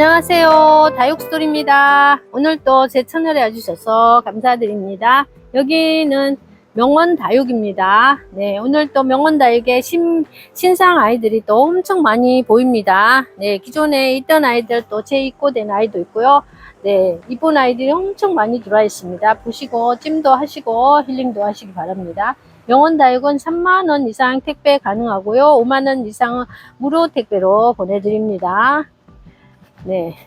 안녕하세요. 다육스토리입니다. 오늘 또 제 채널에 와주셔서 감사드립니다. 여기는 명원 다육입니다. 네, 오늘 또 명원 다육에 신, 신상 아이들이 또 엄청 많이 보입니다. 네, 기존에 있던 아이들 또 재입고된 아이도 있고요. 네, 이쁜 아이들이 엄청 많이 들어와 있습니다. 보시고 찜도 하시고 힐링도 하시기 바랍니다. 명원 다육은 3만원 이상 택배 가능하고요. 5만원 이상은 무료 택배로 보내드립니다. 네.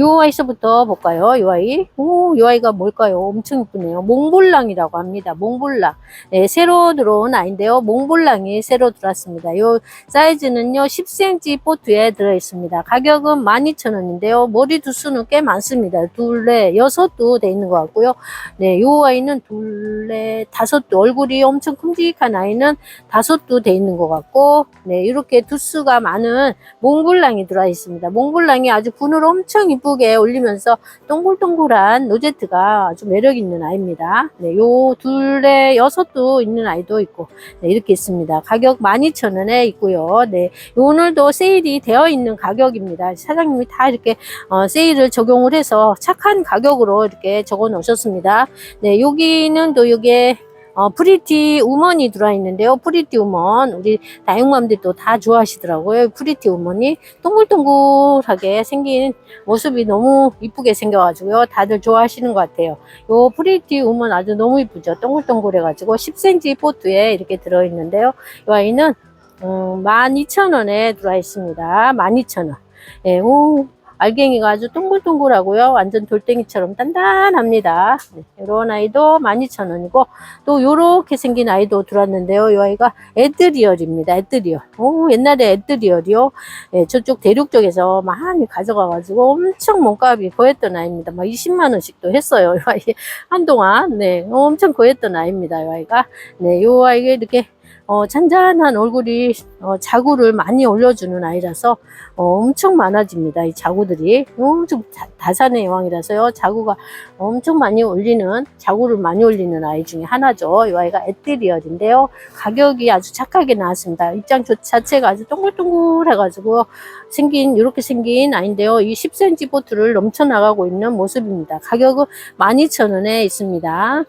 요 아이서부터 볼까요? 요 아이. 오, 요 아이가 뭘까요? 엄청 이쁘네요. 몽블랑이라고 합니다. 몽블랑. 네, 새로 들어온 아이인데요. 몽블랑이 새로 들어왔습니다. 요 사이즈는요, 10cm 포트에 들어있습니다. 가격은 12,000원인데요. 머리 두수는 꽤 많습니다. 둘레, 여섯도 돼 있는 것 같고요. 네, 요 아이는 둘레, 다섯도, 얼굴이 엄청 큼직한 아이는 다섯도 돼 있는 것 같고, 네, 이렇게 두수가 많은 몽블랑이 들어와 있습니다. 몽블랑이 아주 분을 엄청 이쁘 게 올리면서 동글동글한 로제트가 아주 매력 있는 아이입니다. 네, 요 둘에 여섯도 있는 아이도 있고, 네, 이렇게 있습니다. 가격 12,000원에 있고요. 네, 오늘도 세일이 되어 있는 가격입니다. 사장님이 다 이렇게 어, 세일을 적용을 해서 착한 가격으로 이렇게 적어 놓으셨습니다. 네, 여기는 또 여기에 어, 프리티 우먼이 들어와 있는데요. 프리티 우먼. 우리 다육맘들도 다 좋아하시더라고요. 프리티 우먼이 동글동글하게 생긴 모습이 너무 이쁘게 생겨가지고요. 다들 좋아하시는 것 같아요. 요 프리티 우먼 아주 너무 이쁘죠. 동글동글해가지고 10cm 포트에 이렇게 들어있는데요. 이 아이는 음, 12,000원에 들어와 있습니다. 12,000원. 예, 오, 알갱이가 아주 동글동글하고요. 완전 돌덩이처럼 단단합니다. 네, 이런 아이도 12,000원이고 또 요렇게 생긴 아이도 들어왔는데요. 이 아이가 에드리얼입니다. 에드리얼. 오, 옛날에 에드리얼이요. 예, 저쪽 대륙 쪽에서 많이 가져가가지고 엄청 몸값이 거했던 아이입니다. 막 20만 원씩도 했어요. 이 아이 한동안 네 엄청 거했던 아이입니다. 이 아이가 네, 요 아이가 이렇게 어, 잔잔한 얼굴이 어, 자구를 많이 올려주는 아이라서 어, 엄청 많아집니다. 이 자구들이 엄청 다, 다산의 여왕이라서요. 자구가 엄청 많이 올리는 자구를 많이 올리는 아이 중에 하나죠. 이 아이가 에트리얼인데요. 가격이 아주 착하게 나왔습니다. 입장 조- 자체가 아주 동글동글해가지고 생긴 이렇게 생긴 아이인데요. 이 10cm 보트를 넘쳐 나가고 있는 모습입니다. 가격은 12,000원에 있습니다.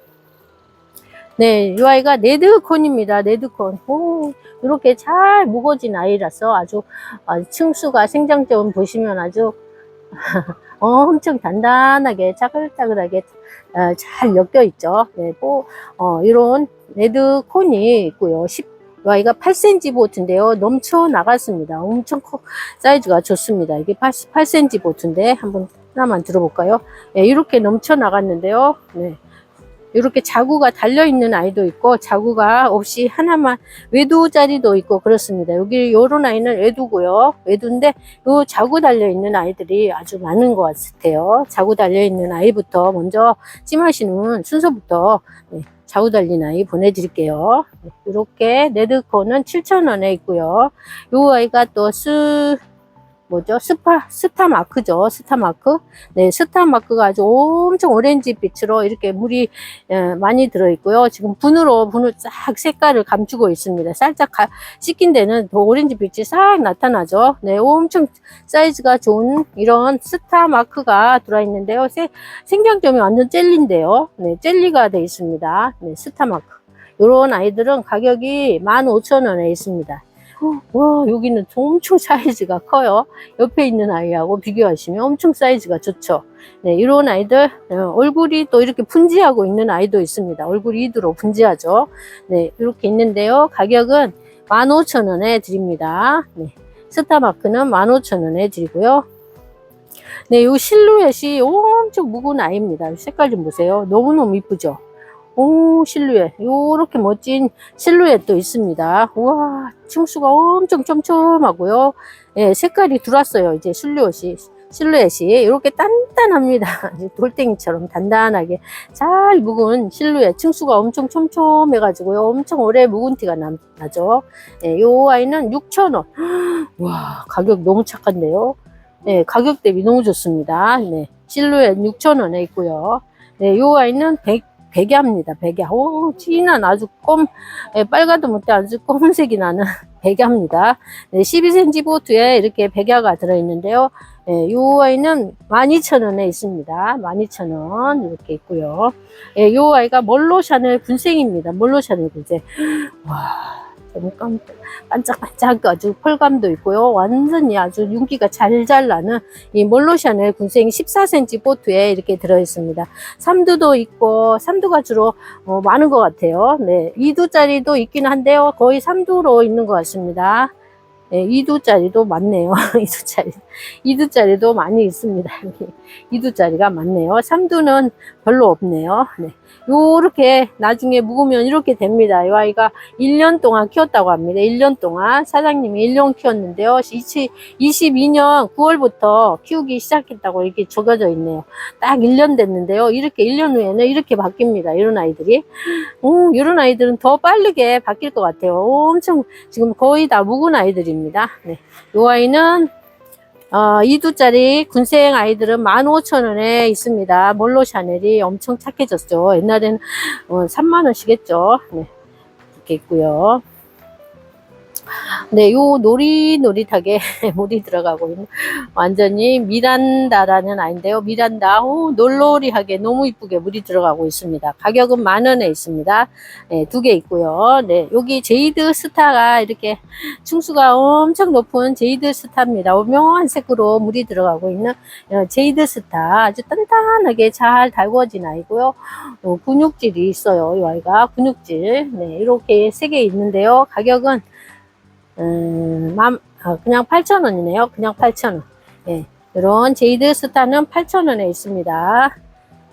네, 이 아이가 네드콘입니다. 네드콘. 오, 이렇게 잘 무거진 아이라서 아주 아, 층수가 생장점 보시면 아주 어, 엄청 단단하게 짜글짜글하게 어, 잘 엮여 있죠. 네, 뭐, 어, 이런 레드콘이 있고요. 10, 이 아이가 8cm 보트인데요. 넘쳐 나갔습니다. 엄청 커, 사이즈가 좋습니다. 이게 88cm 보트인데 한번 하나만 들어볼까요? 네, 이렇게 넘쳐 나갔는데요. 네. 이렇게 자구가 달려있는 아이도 있고 자구가 없이 하나만 외두 자리도 있고 그렇습니다. 여기 요런 아이는 외두고요. 외두인데 요 자구 달려있는 아이들이 아주 많은 것 같아요. 자구 달려있는 아이부터 먼저 찜하시는 순서부터 네, 자구 달린 아이 보내드릴게요. 네, 이렇게 레드코는 7,000원에 있고요. 요 아이가 또 스, 뭐죠? 스파, 스타 마크죠. 스타 마크. 네, 스타 마크가 아주 엄청 오렌지 빛으로 이렇게 물이 예, 많이 들어있고요. 지금 분으로 분을 싹 색깔을 감추고 있습니다. 살짝 가, 씻긴 데는 더 오렌지 빛이 싹 나타나죠. 네, 엄청 사이즈가 좋은 이런 스타 마크가 들어있는데요. 세, 생장점이 완전 젤리인데요. 네, 젤리가 되어 있습니다. 네, 스타 마크. 이런 아이들은 가격이 15,000원에 있습니다. 와, 여기는 엄청 사이즈가 커요. 옆에 있는 아이하고 비교하시면 엄청 사이즈가 좋죠. 네, 이런 아이들, 어, 얼굴이 또 이렇게 분지하고 있는 아이도 있습니다. 얼굴이 이두로 분지하죠. 네, 이렇게 있는데요. 가격은 15,000원에 드립니다. 네, 스타마크는 15,000원에 드리고요. 네, 이 실루엣이 엄청 묵은 아이입니다. 색깔 좀 보세요. 너무너무 이쁘죠? 오, 실루엣. 요렇게 멋진 실루엣도 있습니다. 우와, 층수가 엄청 촘촘하고요. 예, 색깔이 들어왔어요. 이제 실루엣이. 실루엣이 이렇게 단단합니다. 돌덩이처럼 단단하게 잘 묵은 실루엣. 층수가 엄청 촘촘해 가지고요. 엄청 오래 묵은 티가 나, 나죠. 예, 요 아이는 6,000원. 와, 가격 너무 착한데요. 네, 가격 대비 너무 좋습니다. 네, 실루엣 6,000원에 있고요. 네, 요 아이는 100, 백야입니다. 백야. 오, 진한 아주 껌, 예, 빨가도 못해 아주 검은색이 나는 백야입니다. 네, 12cm 보트에 이렇게 백야가 들어있는데요. 예, 이 아이는 12,000원에 있습니다. 12,000원 이렇게 있고요. 예, 이 아이가 몰로샤넬 군생입니다. 몰로샤넬 군생. 와, 깜, 반짝반짝 아주 펄감도 있고요. 완전히 아주 윤기가 잘잘 나는 이 몰로샤넬 군생 14cm 보트에 이렇게 들어있습니다. 삼두도 있고, 삼두가 주로 어, 많은 것 같아요. 네, 2두짜리도 있긴 한데요. 거의 3두로 있는 것 같습니다. 네, 2두짜리도 많네요. 2두짜리. 2두짜리도 많이 있습니다. 여기 2두짜리가 많네요. 3두는 별로 없네요. 네. 요렇게 나중에 묵으면 이렇게 됩니다. 이 아이가 1년 동안 키웠다고 합니다. 1년 동안 사장님이 1년 키웠는데요. 22년 9월부터 키우기 시작했다고 이렇게 적어져 있네요. 딱 1년 됐는데요. 이렇게 1년 후에는 이렇게 바뀝니다. 이런 아이들이. 음, 이런 아이들은 더 빠르게 바뀔 것 같아요. 엄청 지금 거의 다 묵은 아이들입니다. 네. 요 아이는 어, 2두짜리 군생 아이들은 15,000원에 있습니다. 몰로 샤넬이 엄청 착해졌죠. 옛날에는 어, 3만원씩 했죠. 네. 이렇게 있고요. 네, 요 노릿노릿하게 물이 들어가고 있는 완전히 미란다라는 아이인데요. 미란다, 오, 놀놀이하게 너무 이쁘게 물이 들어가고 있습니다. 가격은 만 원에 있습니다. 네, 두 개 있고요. 네, 여기 제이드 스타가 이렇게 충수가 엄청 높은 제이드 스타입니다. 오묘한 색으로 물이 들어가고 있는 어, 제이드 스타 아주 단단하게 잘 달궈진 아이고요. 어, 근육질이 있어요. 이 아이가 근육질. 네, 이렇게 세 개 있는데요. 가격은 음, 만, 아, 그냥 8,000원이네요. 그냥 8,000원. 예. 이런 제이드 스타는 8,000원에 있습니다.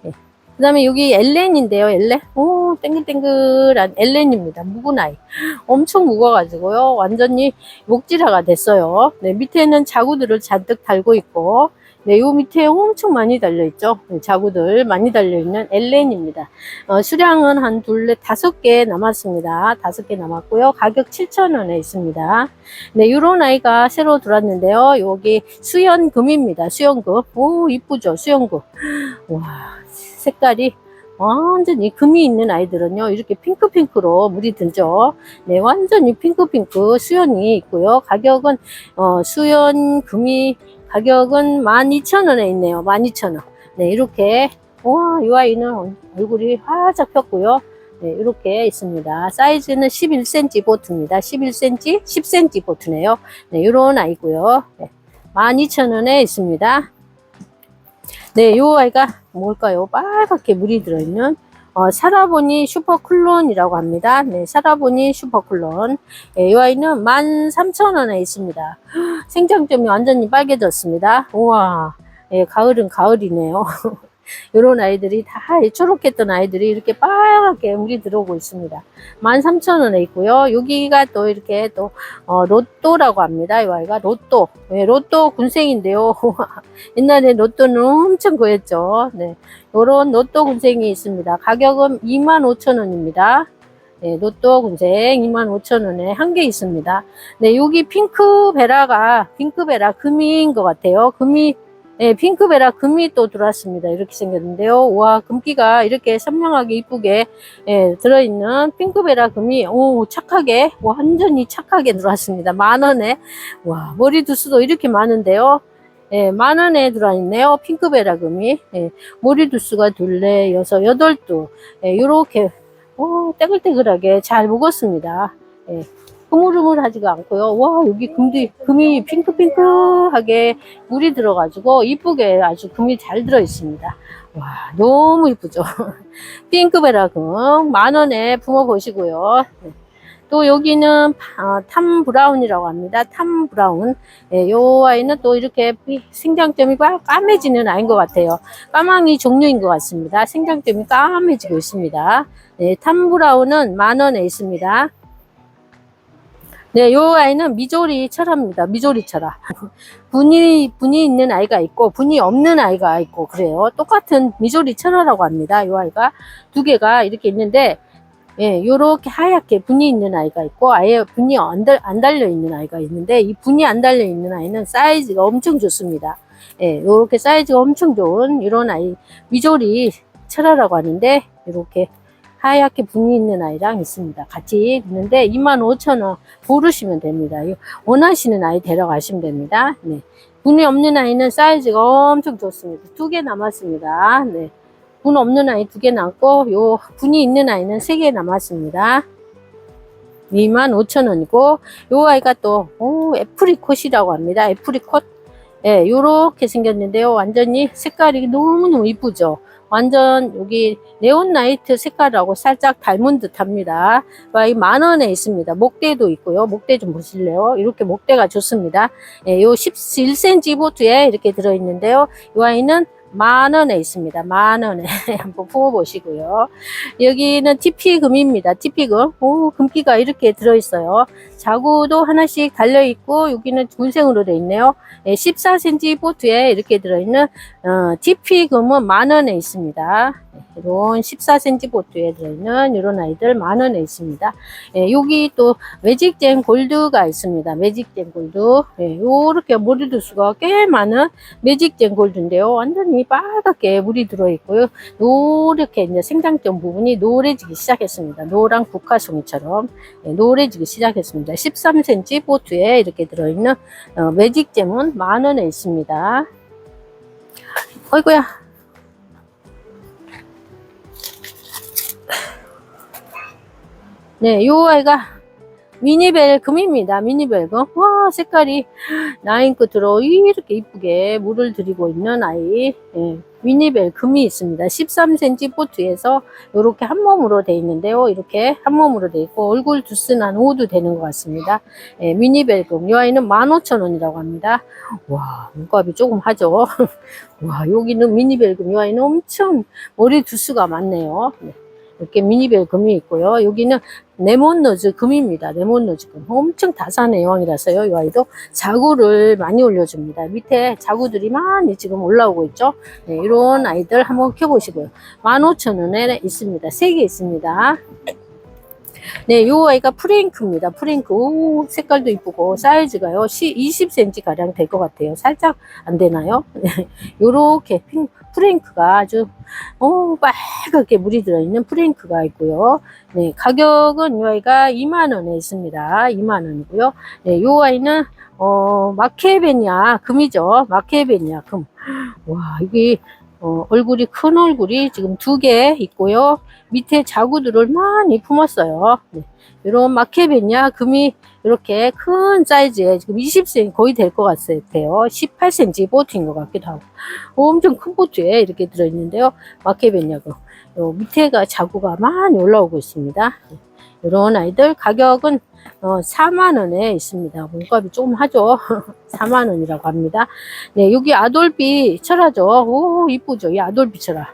예. 그 다음에 여기 엘렌인데요. 엘렌. 오, 땡글땡글한 엘렌입니다. 묵은 아이. 엄청 묵어가지고요. 완전히 목질화가 됐어요. 네, 밑에는 자구들을 잔뜩 달고 있고, 네, 요 밑에 엄청 많이 달려있죠. 네, 자구들 많이 달려있는 엘렌입니다. 어, 수량은 한 둘, 넷, 다섯 개 남았습니다. 다섯 개 남았고요. 가격 7,000원에 있습니다. 네, 요런 아이가 새로 들어왔는데요. 여기 수연금입니다. 수연금. 오, 이쁘죠? 수연금. 와, 색깔이 완전히 금이 있는 아이들은요, 이렇게 핑크핑크로 물이 들죠. 네, 완전히 핑크핑크 수연이 있고요. 가격은, 어, 수연 금이 가격은 12,000원에 있네요. 12,000원. 네, 이렇게. 와, 이 아이는 얼굴이 활짝 폈고요. 네, 이렇게 있습니다. 사이즈는 11cm 보트입니다. 11cm, 10cm 보트네요. 네, 이런 아이고요. 네, 12,000원에 있습니다. 네, 이 아이가 뭘까요? 빨갛게 물이 들어있는 어, 사라보니 슈퍼클론이라고 합니다. 네. 네, 이 아이는 13,000원에 있습니다. 생장점이 완전히 빨개졌습니다. 우와, 예, 가을은 가을이네요. 이런 아이들이 다 초록했던 아이들이 이렇게 빨갛게 물이 들어오고 있습니다. 13,000원에 있고요. 여기가 또 이렇게 또 어, 로또라고 합니다. 이 아이가 로또. 예, 로또 군생인데요. 옛날에 로또는 엄청 고였죠. 네. 요런 로또 군생이 있습니다. 가격은 25,000원입니다. 네, 로또 군생 25,000원에 한 개 있습니다. 네, 여기 핑크 베라가, 핑크 베라 금이인 것 같아요. 금이, 네, 핑크 베라 금이 또 들어왔습니다. 이렇게 생겼는데요. 와, 금기가 이렇게 선명하게 이쁘게, 예, 들어있는 핑크 베라 금이, 오, 착하게, 완전히 착하게 들어왔습니다. 만 원에. 와, 머리 두수도 이렇게 많은데요. 예, 만 원에 들어있네요. 핑크 베라 금이. 예, 머리 두수가 둘레, 여섯, 여덟 두. 예, 요렇게 오, 떼글떼글하게 잘 먹었습니다. 예, 흐물흐물하지가 않고요. 와, 여기 금이, 금이 핑크핑크하게 물이 들어가지고 이쁘게 아주 금이 잘 들어 있습니다. 와, 너무 이쁘죠? 핑크베라 금, 만 원에 품어 보시고요. 네. 또 여기는 아, 탐 브라운이라고 합니다. 탐 브라운. 예, 요 아이는 또 이렇게 삐- 생장점이 까- 까매지는 아이인 것 같아요. 까망이 종류인 것 같습니다. 생장점이 까매지고 있습니다. 네, 탐 브라운은 만 원에 있습니다. 네, 요 아이는 미조리 철화입니다. 미조리 철화. 분이, 분이 있는 아이가 있고, 분이 없는 아이가 있고, 그래요. 똑같은 미조리 철화라고 합니다. 요 아이가 두 개가 이렇게 있는데, 예, 요렇게 하얗게 분이 있는 아이가 있고, 아예 분이 안, 달, 안 달려 있는 아이가 있는데, 이 분이 안 달려 있는 아이는 사이즈가 엄청 좋습니다. 예, 요렇게 사이즈가 엄청 좋은 이런 아이, 미조리 철화라고 하는데, 이렇게 하얗게 분이 있는 아이랑 있습니다. 같이 있는데 25,000원 부르시면 됩니다. 이 원하시는 아이 데려가시면 됩니다. 네. 분이 없는 아이는 사이즈가 엄청 좋습니다. 두 개 남았습니다. 네. 분 없는 아이 두 개 남고 요 분이 있는 아이는 세 개 남았습니다. 25,000원이고 요 아이가 또 오, 애프리콧이라고 합니다. 애프리콧. 예, 요렇게 생겼는데요. 완전히 색깔이 너무너무 이쁘죠. 완전 여기 네온나이트 색깔하고 살짝 닮은 듯 합니다. 이 만원에 있습니다. 목대도 있고요. 목대 좀 보실래요? 이렇게 목대가 좋습니다. 예, 요 11cm 보트에 이렇게 들어있는데요. 이 아이는 만 원에 있습니다. 만 원에 한번 부어보시고요. 여기는 TP 금입니다. TP 금. 오, 금기가 이렇게 들어있어요. 자구도 하나씩 달려 있고 여기는 군생으로 되어 있네요. 예, 14cm 보트에 이렇게 들어있는 어, TP 금은 만 원에 있습니다. 네, 이런 14cm 보트에 들어있는 이런 아이들 만 원에 있습니다. 예, 여기 또 매직젠 골드가 있습니다. 매직젠 골드. 예, 요렇게 머리도 수가 꽤 많은 매직젠 골드인데요. 완전히 빨갛게 물이 들어있고요. 노랗게 이제 생장점 부분이 노래지기 시작했습니다. 노랑 국화송이처럼 예, 노래지기 시작했습니다. 13cm 보트에 이렇게 들어있는 어, 매직잼은 만 원에 있습니다. 어이구야. 네, 요 아이가 미니벨 금입니다. 미니벨 금. 와, 색깔이 나인 끝으로 이렇게 이쁘게 물을 들이고 있는 아이. 예, 미니벨 금이 있습니다. 13cm 보트에서 이렇게 한 몸으로 돼 있는데요. 이렇게 한 몸으로 돼 있고 얼굴 두스는 한 5도 되는 것 같습니다. 예, 미니벨 금. 이 아이는 15,000원이라고 합니다. 와, 물값이 조금 하죠. 와, 여기는 미니벨 금. 이 아이는 엄청 머리 두수가 많네요. 네. 이렇게 미니벨 금이 있고요. 여기는 레몬너즈 금입니다. 레몬너즈 금. 엄청 다산 애왕이라서요. 이 아이도 자구를 많이 올려줍니다. 밑에 자구들이 많이 지금 올라오고 있죠. 네, 이런 아이들 한번 켜보시고요. 15,000원에 있습니다. 3개 있습니다. 네, 요 아이가 프랭크입니다. 프랭크. 오, 색깔도 이쁘고, 사이즈가요, 20cm 가량 될 것 같아요. 살짝 안 되나요? 네, 요렇게 핑, 프랭크가 아주, 오, 빨갛게 물이 들어있는 프랭크가 있고요. 네, 가격은 요 아이가 2만원에 있습니다. 2만원이고요. 네, 요 아이는, 어, 마케베니아 금이죠. 마케베니아 금. 와, 이게, 어, 얼굴이 큰 얼굴이 지금 두 개 있고요. 밑에 자구들을 많이 품었어요. 네. 이런 마케베니아 금이 이렇게 큰 사이즈에 지금 20cm 거의 될 것 같아요. 18cm 보트인 것 같기도 하고. 엄청 큰 보트에 이렇게 들어있는데요. 마케베니아 금. 요 밑에가 자구가 많이 올라오고 있습니다. 네. 이런 아이들 가격은 어, 4만원에 있습니다. 몸값이 조금 하죠. 4만원이라고 합니다. 네, 여기 아돌비 철화죠. 오, 이쁘죠. 이 아돌비 철화.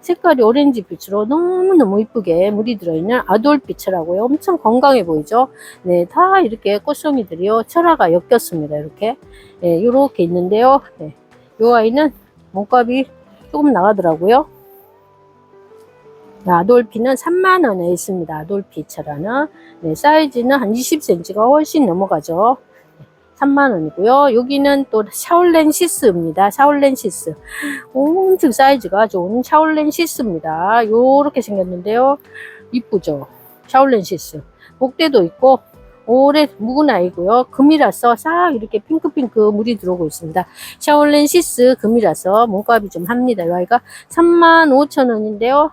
색깔이 오렌지 빛으로 너무너무 이쁘게 물이 들어있는 아돌비 철화고요. 엄청 건강해 보이죠. 네, 다 이렇게 꽃송이들이요. 철화가 엮였습니다. 이렇게. 네, 요렇게 있는데요. 네, 요 아이는 몸값이 조금 나가더라고요. 네, 아돌피는 3만원에 있습니다. 아돌피처라는. 네, 사이즈는 한 20cm가 훨씬 넘어가죠. 3만원이고요. 여기는 또 샤올렌 시스입니다. 샤올렌 시스. 엄청 사이즈가 좋은 샤올렌 시스입니다. 요렇게 생겼는데요. 이쁘죠? 샤올렌 시스. 목대도 있고, 오래 묵은 아이고요. 금이라서 싹 이렇게 핑크핑크 물이 들어오고 있습니다. 샤올렌 시스 금이라서 몸값이 좀 합니다. 이 아이가 35,000원인데요.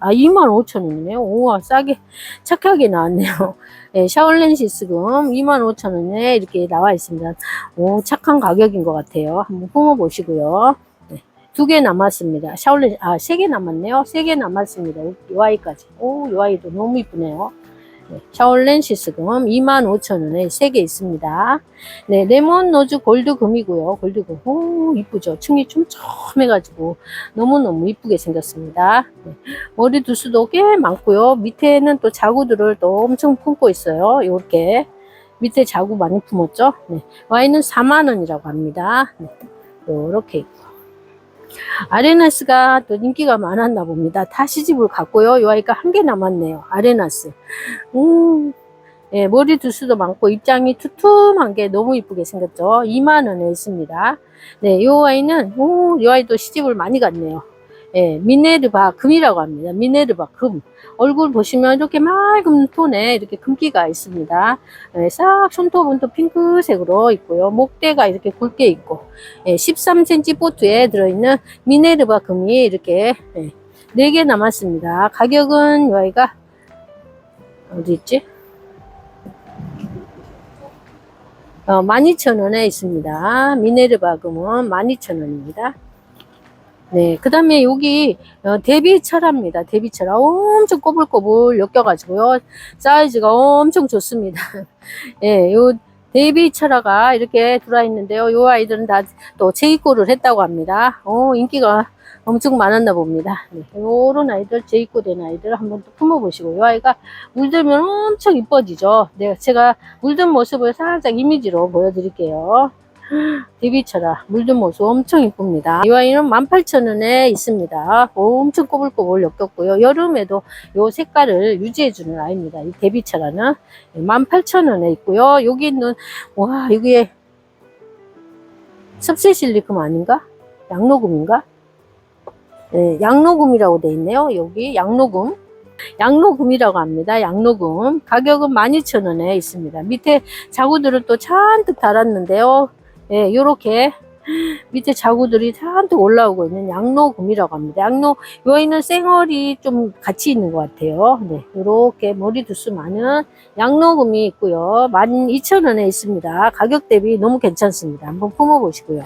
아, 25,000원이네요. 우와, 싸게, 착하게 나왔네요. 네, 샤올렌시 스금 25,000원에 이렇게 나와 있습니다. 오, 착한 가격인 것 같아요. 한번 품어보시고요. 네, 두개 남았습니다. 샤올렌, 아, 세 개 남았네요. 세 개 남았습니다. 이 아이까지. 오, 이 아이도 너무 이쁘네요. 네, 샤올렌 시스금 25,000원에 3개 있습니다. 네, 레몬 노즈 골드 금이고요. 골드 금. 오, 이쁘죠? 층이 촘촘해가지고 너무너무 이쁘게 생겼습니다. 네, 머리 두수도 꽤 많고요. 밑에는 또 자구들을 또 엄청 품고 있어요. 이렇게. 밑에 자구 많이 품었죠? 네, 와인은 4만원이라고 합니다. 네, 이렇게 있고. 아레나스가 또 인기가 많았나 봅니다. 다 시집을 갔고요. 이 아이가 한 개 남았네요. 아레나스. 음, 예, 머리 두수도 많고 입장이 투툼한 게 너무 이쁘게 생겼죠. 2만 원에 있습니다. 네, 이 아이는 오, 이 아이도 시집을 많이 갔네요. 예, 미네르바 금이라고 합니다. 미네르바 금. 얼굴 보시면 이렇게 맑은 톤에 이렇게 금기가 있습니다. 예, 싹 손톱은 또 핑크색으로 있고요. 목대가 이렇게 굵게 있고, 예, 13cm 보트에 들어있는 미네르바 금이 이렇게 예, 4개 남았습니다. 가격은 여기가 어디 있지? 어, 12,000원에 있습니다. 미네르바 금은 12,000원입니다. 네, 그 다음에 여기 어, 대비철합니다. 대비철화 엄청 꼬불꼬불 엮여가지고요. 사이즈가 엄청 좋습니다. 예, 요 대비철화가 이렇게 들어와 있는데요. 요 아이들은 다 또 재입고를 했다고 합니다. 어, 인기가 엄청 많았나 봅니다. 네, 요런 아이들, 재입고 된 아이들 한번 또 품어보시고, 요 아이가 물들면 엄청 이뻐지죠. 네, 제가 물든 모습을 살짝 이미지로 보여드릴게요. 디비처라 물든 모습 엄청 이쁩니다. 이 아이는 18,000원에 있습니다. 엄청 꼬불꼬불 엮였고요. 여름에도 이 색깔을 유지해주는 아이입니다. 이 데비처라는 18,000원에 있고요. 여기 있는 와 여기에 섭세실리금 아닌가? 양로금인가? 네, 양로금이라고 돼 있네요. 여기 양로금. 양로금이라고 합니다. 양로금. 가격은 12,000원에 있습니다. 밑에 자구들은 또 잔뜩 달았는데요. 예, 요렇게 밑에 자구들이 잔뜩 올라오고 있는 양로금이라고 합니다. 양로, 여기는 쌩얼이 좀 같이 있는 것 같아요. 네, 요렇게 머리 두수 많은 양로금이 있고요. 12,000원에 있습니다. 가격 대비 너무 괜찮습니다. 한번 품어보시고요.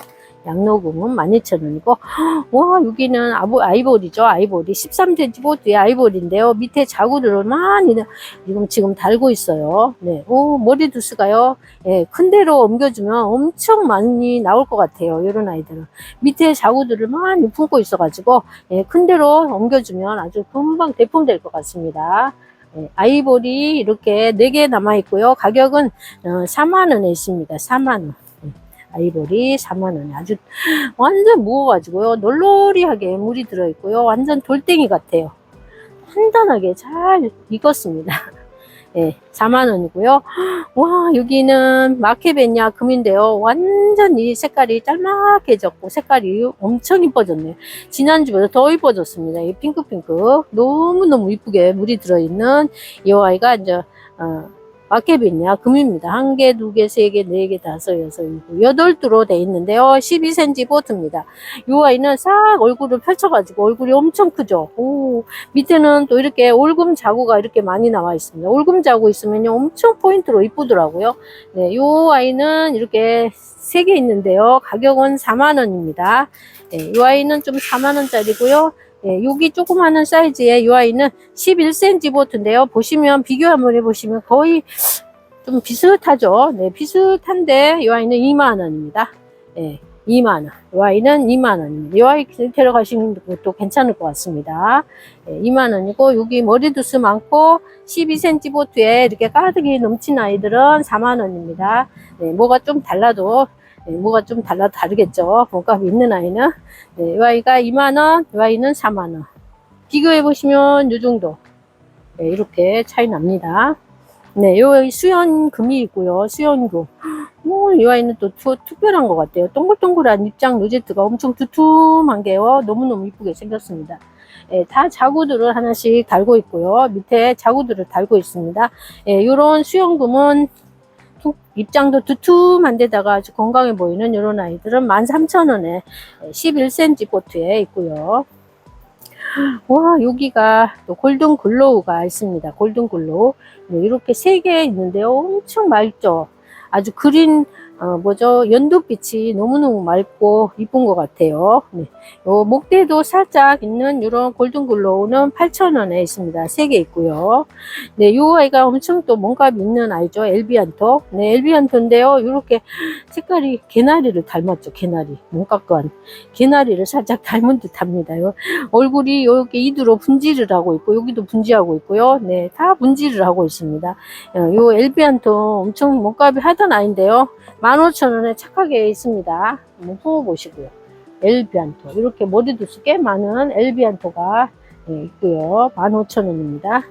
양로금은 12,000원이고, 와, 여기는 아이보리죠. 아이보리. 13cm 보트의 아이보리인데요. 밑에 자구들을 많이 지금, 지금 달고 있어요. 네. 오, 머리 두수가요. 예, 큰 데로 옮겨주면 엄청 많이 나올 것 같아요. 이런 아이들은. 밑에 자구들을 많이 품고 있어 가지고, 예, 큰 데로 옮겨주면 아주 금방 대품될 것 같습니다. 예, 아이보리 이렇게 4개 남아 있고요. 가격은 어, 4만원에 있습니다. 4만원. 아이보리 4만원에 아주 완전 무거워가지고요. 널널이하게 물이 들어있고요. 완전 돌덩이 같아요. 단단하게 잘 익었습니다. 예, 4만원이고요. 와, 여기는 마케베냐 금인데요. 완전히 색깔이 짤막해졌고, 색깔이 엄청 이뻐졌네요. 지난주보다 더 이뻐졌습니다. 이 핑크핑크. 너무너무 이쁘게 물이 들어있는 이 아이가 이제, 어, 마케비냐 금입니다. 한 개, 두 개, 세 개, 네 개, 다섯, 여섯, 일곱, 여덟 두로 돼 있는데요. 12cm 보트입니다. 이 아이는 싹 얼굴을 펼쳐가지고 얼굴이 엄청 크죠. 오, 밑에는 또 이렇게 올금 자구가 이렇게 많이 나와 있습니다. 올금 자구 있으면요. 엄청 포인트로 이쁘더라고요. 네, 이 아이는 이렇게 세 개 있는데요. 가격은 4만 원입니다. 네, 이 아이는 좀 4만 원짜리고요. 예, 여기 조그마한 사이즈의 이 아이는 11cm 보트인데요. 보시면 비교 한번 해보시면 거의 좀 비슷하죠. 네, 비슷한데 이 아이는 2만 원입니다. 예, 2만 원. 이 아이는 2만 원입니다. 이 아이 데려가시는 것도 괜찮을 것 같습니다. 예, 2만 원이고 여기 머리 두수 많고 12cm 보트에 이렇게 가득이 넘친 아이들은 4만 원입니다. 네, 뭐가 좀 달라도 네, 뭐가 좀 달라 다르겠죠. 몸값이 있는 아이는 네, 이 아이가 2만 원, 이 아이는 4만 원. 비교해 보시면 이 정도 네, 이렇게 차이 납니다. 네, 요 수연금이 있고요. 수연금. 뭐, 이 아이는 또 투, 특별한 것 같아요. 동글동글한 입장 로제트가 엄청 두툼한 게요. 너무너무 이쁘게 생겼습니다. 예, 다 자구들을 하나씩 달고 있고요. 밑에 자구들을 달고 있습니다. 예, 요런 수연금은 툭, 입장도 두툼한 데다가 아주 건강해 보이는 이런 아이들은 13,000원에 11cm 보트에 있고요. 와, 여기가 또 골든 글로우가 있습니다. 골든 글로우. 네, 이렇게 세 개 있는데요. 엄청 맑죠? 아주 그린, 어, 뭐죠? 연두빛이 너무너무 맑고 이쁜 것 같아요. 네. 요 목대도 살짝 있는 이런 골든 글로우는 8,000원에 있습니다. 세개 있고요. 네, 요 아이가 엄청 또 몸값 있는 아이죠. 엘비안토. 네, 엘비안토인데요. 이렇게 색깔이 개나리를 닮았죠. 개나리. 몸값과 개나리를 살짝 닮은 듯 합니다. 요 얼굴이 여기 이두로 분지를 하고 있고, 여기도 분지하고 있고요. 네, 다 분지를 하고 있습니다. 어, 요 엘비안토 엄청 몸값이 하던 아이인데요. 15,000원에 착하게 있습니다. 한번 뽑아보시고요. 엘비안토. 이렇게 머리 두수 꽤 많은 엘비안토가 네, 있고요. 15,000원입니다.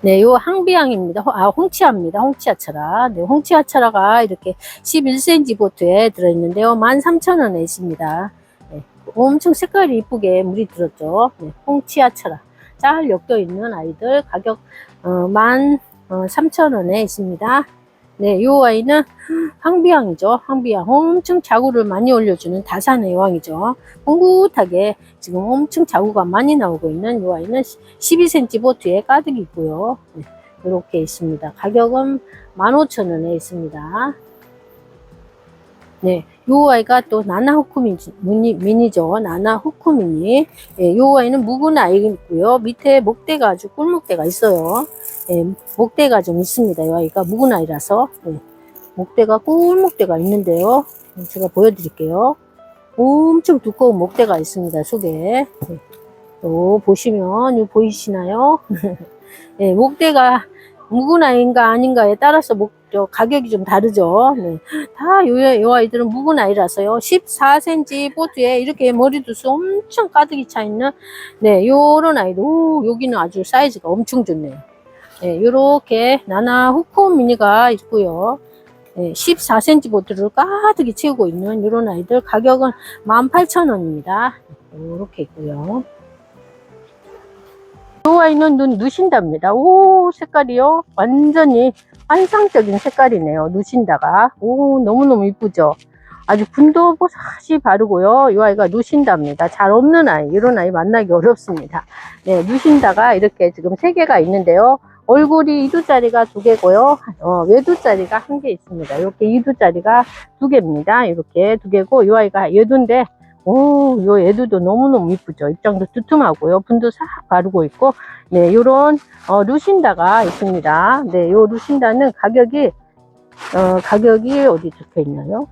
네, 요 항비향입니다. 호- 아, 홍치아입니다. 홍치아차라. 네, 홍치아차라가 이렇게 11cm 보트에 들어있는데요. 13,000원에 있습니다. 네, 엄청 색깔이 이쁘게 물이 들었죠. 네, 홍치아처럼 잘 엮여 있는 아이들 가격 어, 만 어, 3,000원에 있습니다. 네, 요 아이는 황비양이죠. 황비양. 엄청 자구를 많이 올려주는 다산의 여왕이죠. 뭉긋하게 지금 엄청 자구가 많이 나오고 있는 요 아이는 12cm 보트에 가득 있고요. 네, 이렇게 있습니다. 가격은 15,000원에 있습니다. 네, 요 아이가 또 나나 후쿠미 미니, 미니죠. 나나 후쿠미니. 예, 요 아이는 묵은 아이고요. 밑에 목대가 아주 꿀목대가 있어요. 예, 목대가 좀 있습니다. 요 아이가 묵은 아이라서. 예, 목대가 꿀목대가 있는데요. 예, 제가 보여드릴게요. 엄청 두꺼운 목대가 있습니다. 속에. 예, 또 보시면, 요 보이시나요? 예, 목대가 묵은 아이인가 아닌가에 따라서 목, 저 가격이 좀 다르죠. 네. 다 요, 요 아이들은 묵은 아이라서요. 14cm 보드에 이렇게 머리두수 엄청 가득이 차 있는, 네, 요런 아이들. 오, 여기는 아주 사이즈가 엄청 좋네요. 네, 요렇게 나나 후코 미니가 있고요. 네, 14cm 보드를 가득히 채우고 있는 요런 아이들 가격은 18,000원입니다. 요렇게 있고요. 요 아이는 눈 누신답니다. 오, 색깔이요. 완전히 환상적인 색깔이네요. 누신다가. 오, 너무너무 이쁘죠? 아주 분도 보사시 바르고요. 이 아이가 누신답니다. 잘 없는 아이, 이런 아이 만나기 어렵습니다. 네, 누신다가 이렇게 지금 세 개가 있는데요. 얼굴이 이두짜리가 두 개고요. 어, 외두짜리가 한 개 있습니다. 이렇게 이두짜리가 두 개입니다. 이렇게 두 개고, 이 아이가 얘두인데, 오, 요 애들도 너무너무 이쁘죠. 입장도 두툼하고요. 분도 싹 바르고 있고, 네, 요런, 어, 루신다가 있습니다. 네, 요 루신다는 가격이, 어, 가격이 어디 적혀 있나요?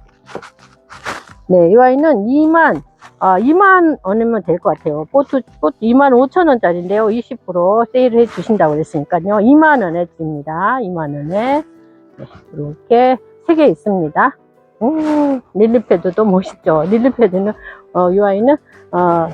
네, 이 아이는 2만, 아, 2만 원이면 될 것 같아요. 보트, 보트 2만 5천 원짜리인데요. 20% 세일을 해 주신다고 그랬으니까요. 2만 원에 드립니다. 2만 원에. 네, 이렇게 세 개 있습니다. 오, 릴리패드도 멋있죠. 릴리패드는, 어, 이 아이는, 어,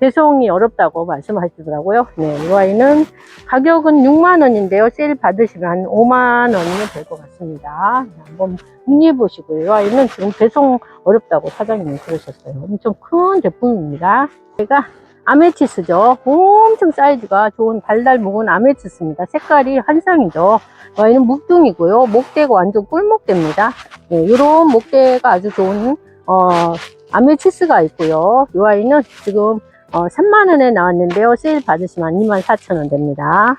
배송이 어렵다고 말씀하시더라고요. 네, 이 아이는 가격은 6만원인데요. 세일 받으시면 한 5만원이면 될 것 같습니다. 네, 한번 문의해 보시고요. 이 아이는 지금 배송 어렵다고 사장님이 그러셨어요. 엄청 큰 제품입니다. 제가 아메치스죠. 엄청 사이즈가 좋은 달달 묵은 아메치스입니다. 색깔이 한상이죠. 이 아이는 묵둥이고요. 목대가 완전 꿀목대입니다. 네, 이런 목대가 아주 좋은 어, 아메치스가 있고요. 이 아이는 지금 어, 3만원에 나왔는데요. 세일 받으시면 24,000원 됩니다.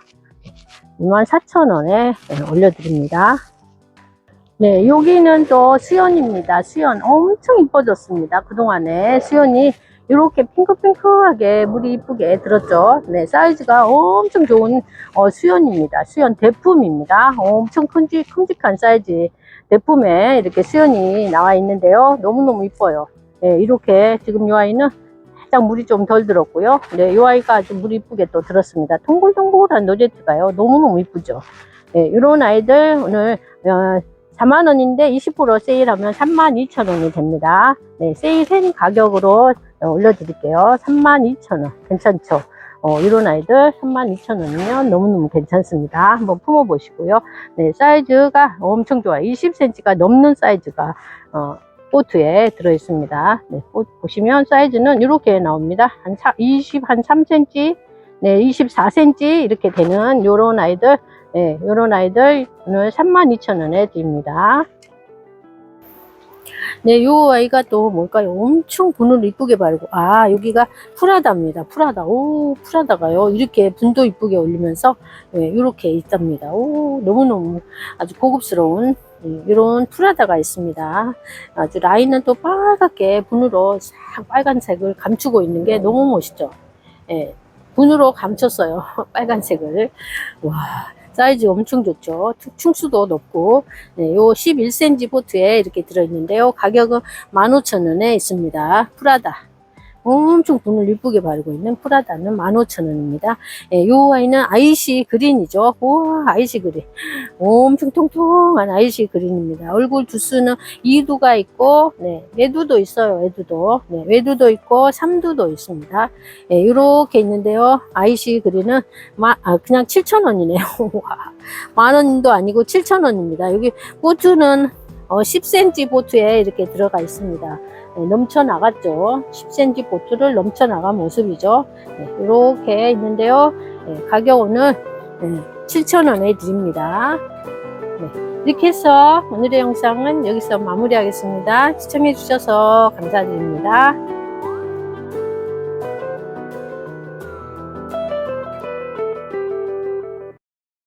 24,000원에 올려드립니다. 네, 여기는 또 수연입니다. 수연 엄청 이뻐졌습니다. 그동안에 수연이 이렇게 핑크핑크하게 물이 이쁘게 들었죠. 네, 사이즈가 엄청 좋은 어, 수연입니다. 수연 대품입니다. 엄청 큼직, 큼직한 사이즈 대품에 이렇게 수연이 나와 있는데요. 너무너무 이뻐요. 네, 이렇게 지금 이 아이는 살짝 물이 좀 덜 들었고요. 네, 이 아이가 아주 물이 이쁘게 또 들었습니다. 동글동글한 노제트가요. 너무너무 이쁘죠. 네, 이런 아이들 오늘 어, 4만원인데 20% 세일하면 32,000원이 됩니다. 네, 세일한 가격으로 어, 올려드릴게요. 32,000원. 괜찮죠? 어, 이런 아이들 32,000원이면 너무너무 괜찮습니다. 한번 품어보시고요. 네, 사이즈가 엄청 좋아요. 20cm가 넘는 사이즈가, 어, 보트에 들어있습니다. 네, 보, 보시면 사이즈는 이렇게 나옵니다. 한 20, 한 3cm, 네, 24cm 이렇게 되는 요런 아이들, 네, 요런 아이들 오늘 32,000원에 드립니다. 네, 요 아이가 또 뭘까요? 엄청 분을 이쁘게 바르고, 아, 여기가 프라다입니다. 프라다. 오, 프라다가요. 이렇게 분도 이쁘게 올리면서, 네, 이렇게 있답니다. 오, 너무너무 아주 고급스러운, 네, 이런 프라다가 있습니다. 아주 라인은 또 빨갛게 분으로 싹 빨간색을 감추고 있는 게 너무 멋있죠. 예, 분으로 감췄어요. 빨간색을. 와. 사이즈 엄청 좋죠. 충수도 높고, 네, 요 11cm 보트에 이렇게 들어있는데요. 가격은 15,000원에 있습니다. 프라다. 엄청 분을 이쁘게 바르고 있는 프라다는 15,000원입니다. 예, 요 아이는 아이시 그린이죠. 우와, 아이시 그린. 엄청 통통한 아이시 그린입니다. 얼굴 두수는 2두가 있고, 네, 외두도 있어요. 외두도. 네, 외두도 있고, 3두도 있습니다. 예, 이렇게 있는데요. 아이시 그린은 마, 아, 그냥 7,000원이네요. 만 원도 아니고 7,000원입니다. 여기 보트는 어, 10cm 보트에 이렇게 들어가 있습니다. 네, 넘쳐 나갔죠. 10cm 보트를 넘쳐 나간 모습이죠. 네, 이렇게 있는데요. 네, 가격은 네, 7,000원에 드립니다. 네, 이렇게 해서 오늘의 영상은 여기서 마무리하겠습니다. 시청해 주셔서 감사드립니다.